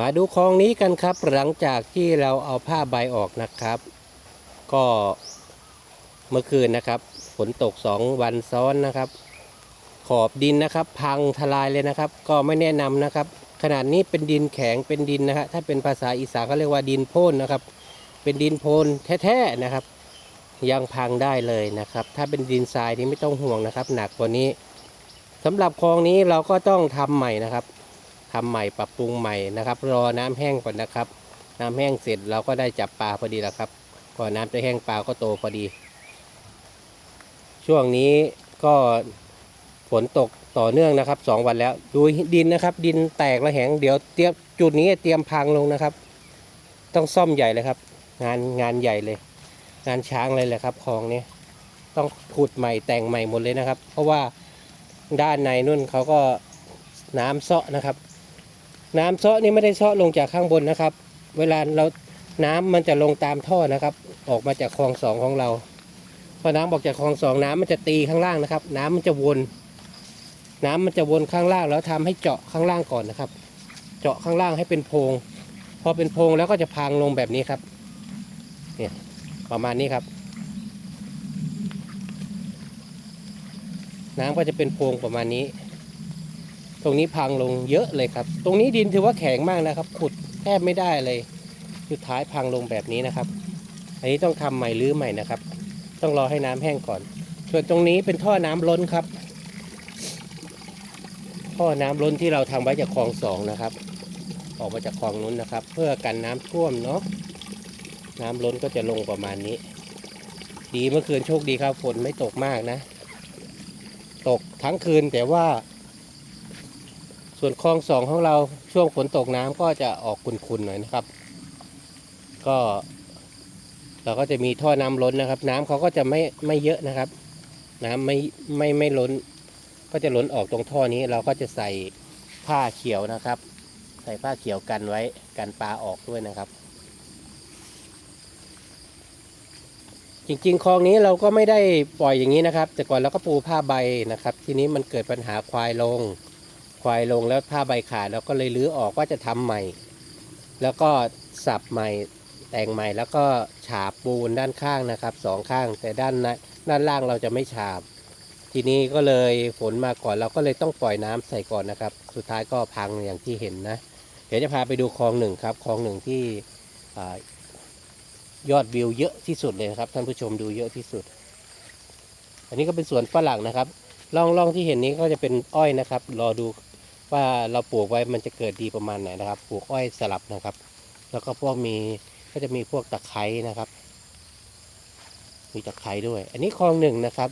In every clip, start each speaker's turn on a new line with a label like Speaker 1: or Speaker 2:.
Speaker 1: มาดูคลองนี้กันครับ หลังจากที่เราเอาผ้าใบออกนะครับ ก็เมื่อคืนนะครับ ฝนตกสองวันซ้อนนะครับ ขอบดินนะครับ พังทลายเลยนะครับ ก็ไม่แนะนำนะครับ ขนาดนี้เป็นดินแข็งเป็นดินนะฮะถ้าเป็นภาษาอีสานเขาเรียกว่าดินโพ่นนะครับ เป็นดินโพนแท้ๆนะครับ ยังพังได้เลยนะครับ ถ้าเป็นดินทรายนี่ไม่ต้องห่วงนะครับ หนักกว่านี้สำหรับคลองนี้เราก็ต้องทำใหม่นะครับ ทำใหม่ปรับปรุงใหม่นะครับรอน้ำแห้งก่อนนะครับ น้ำแห้งเสร็จเราก็ได้จับปลาพอดีแล้วครับก่อนน้ำจะแห้งปลาก็โตพอดี ช่วงนี้ก็ฝนตกต่อเนื่องนะครับสองวันแล้วดูดินนะครับ ดินแตกระแหงเดี๋ยวเตรียมจุดนี้เตรียมพังลงนะครับ ต้องซ่อมใหญ่เลยครับ งานงานใหญ่เลย งานช้างเลยแหละครับคลองนี้ต้องขุดใหม่แต่งใหม่หมดเลยนะครับ เพราะว่าด้านในนุ่นเขาก็น้ำเซาะนะครับ น้ำเซาะนี่ไม่ได้เซาะลงจากข้างบนนะครับ เวลาเราน้ำมันจะลงตามท่อนะครับ ออกมาจากคลองสองของเรา พอน้ำออกจากคลองสองน้ำมันจะตีข้างล่างนะครับ น้ำมันจะวน น้ำมันจะวนข้างล่างแล้วทำให้เจาะข้างล่างก่อนนะครับ เจาะข้างล่างให้เป็นโพรงพอเป็นโพรงแล้วก็จะพังลงแบบนี้ครับ เนี่ยประมาณนี้ครับ น้ำก็จะเป็นโพรงประมาณนี้ ตรงนี้พังลงเยอะเลยครับ ตรงนี้ดินถือว่าแข็งมากนะครับ ขุดแทบไม่ได้เลย สุดท้ายพังลงแบบนี้นะครับ อันนี้ต้องทำใหม่รื้อใหม่นะครับ ต้องรอให้น้ำแห้งก่อน ส่วนตรงนี้เป็นท่อน้ำล้นครับ ท่อน้ำล้นที่เราทำไว้จากคลองสองนะครับ ออกมาจากคลองนู้นนะครับ เพื่อกันน้ำท่วมเนาะ น้ำล้นก็จะลงประมาณนี้ ดีเมื่อคืนโชคดีครับฝนไม่ตกมากนะ ตกทั้งคืนแต่ว่า ส่วนคลองสองของเราช่วงฝนตกน้ำก็จะออกขุ่นๆหน่อยนะครับ ก็ เราก็จะมีท่อน้ำล้นนะครับ น้ำเขาก็จะไม่ไม่เยอะนะครับ น้ำไม่ไม่ไม่ล้น ก็จะล้นออกตรงท่อนี้ เราก็จะใส่ผ้าเขียวนะครับ ใส่ผ้าเขียวกันไว้กันปลาออกด้วยนะครับ จริงๆคลองนี้เราก็ไม่ได้ปล่อยอย่างนี้นะครับ แต่ก่อนเราก็ปูผ้าใบนะครับ ทีนี้มันเกิดปัญหาควายลง ควายลงแล้วผ้าใบขาดเราก็เลยรื้อออกว่าจะทำใหม่ แล้วก็สับใหม่แต่งใหม่แล้วก็ฉาบปูนด้านข้างนะครับสองข้างแต่ด้านนด้านล่างเราจะไม่ฉาบ ทีนี้ก็เลยฝนมาก่อนเราก็เลยต้องปล่อยน้ำใส่ก่อนนะครับ สุดท้ายก็พังอย่างที่เห็นนะ เดี๋ยวจะพาไปดูคลองหนึ่งครับคลองหนึ่งที่ยอดวิวเยอะที่สุดเลยครับท่านผู้ชมดูเยอะที่สุด อันนี้ก็เป็นสวนฝรั่งนะครับร่องร่องที่เห็นนี้ก็จะเป็นอ้อยนะครับ รอดู ว่าเราปลูกไว้มันจะเกิดดีประมาณไหนนะครับ ปลูกอ้อยสลับนะครับ แล้วก็พวกมีก็จะมีพวกตะไคร้นะครับ มีตะไคร้ด้วย อันนี้คลองหนึ่งนะครับ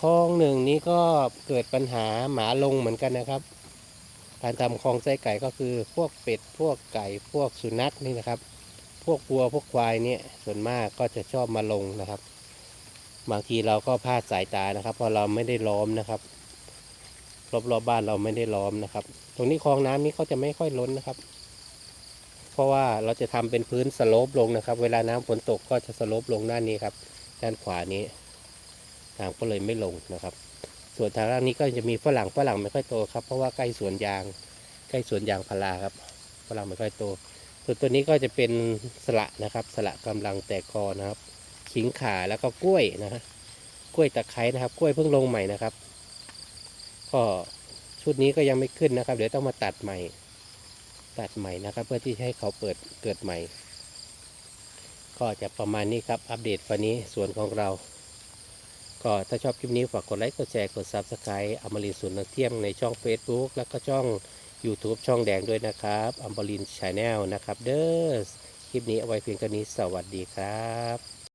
Speaker 1: คลองหนึ่งนี้ก็เกิดปัญหาหมาลงเหมือนกันนะครับการทำคลองไส้ไก่ก็คือพวกเป็ดพวกไก่พวกสุนัขนี่นะครับ พวกวัวพวกควายเนี่ยส่วนมากก็จะชอบมาลงนะครับ บางทีเราก็พลาดสายตานะครับเพราะเราไม่ได้ล้อมนะครับ รอบๆบบ้านเราไม่ได้ล้อมนะครับ ตรงนี้คลองน้ำนี้เขาจะไม่ค่อยล้นนะครับ เพราะว่าเราจะทำเป็นพื้นสโลปลงนะครับ เวลาน้ำฝนตกก็จะสโลปลงด้านนี้ครับ ด้านขวานี้น้ำก็เลยไม่ลงนะครับ ส่วนทางด้านนี้ก็จะมีฝรั่งฝรั่งไม่ค่อยโตครับ เพราะว่าใกล้สวนยาง ใกล้สวนยางพาราครับฝรั่งไม่ค่อยโต ส่วนตัวนี้ก็จะเป็นสละนะครับ สละกำลังแตกกอนะครับ ขิงข่าแล้วก็กล้วยนะฮะกล้วยตะไคร้นะครับ กล้วยเพิ่งลงใหม่นะครับ ก็ชุดนี้ก็ยังไม่ขึ้นนะครับ เดี๋ยวต้องมาตัดใหม่ ตัดใหม่นะครับ เพื่อที่ให้เขาเปิดเกิดใหม่ ก็จะประมาณนี้ครับ อัปเดตวันนี้ส่วนของเรา ก็ถ้าชอบคลิปนี้ฝากกดไลค์ กดแชร์ กด Subscribe อมรินสุนทรเที่ยงในช่อง Facebook แล้วก็ช่อง YouTube ช่องแดงด้วยนะครับอัมบรินชาแนลนะครับ เด้อ คลิปนี้เอาไว้เพียงเท่านี้ สวัสดีครับ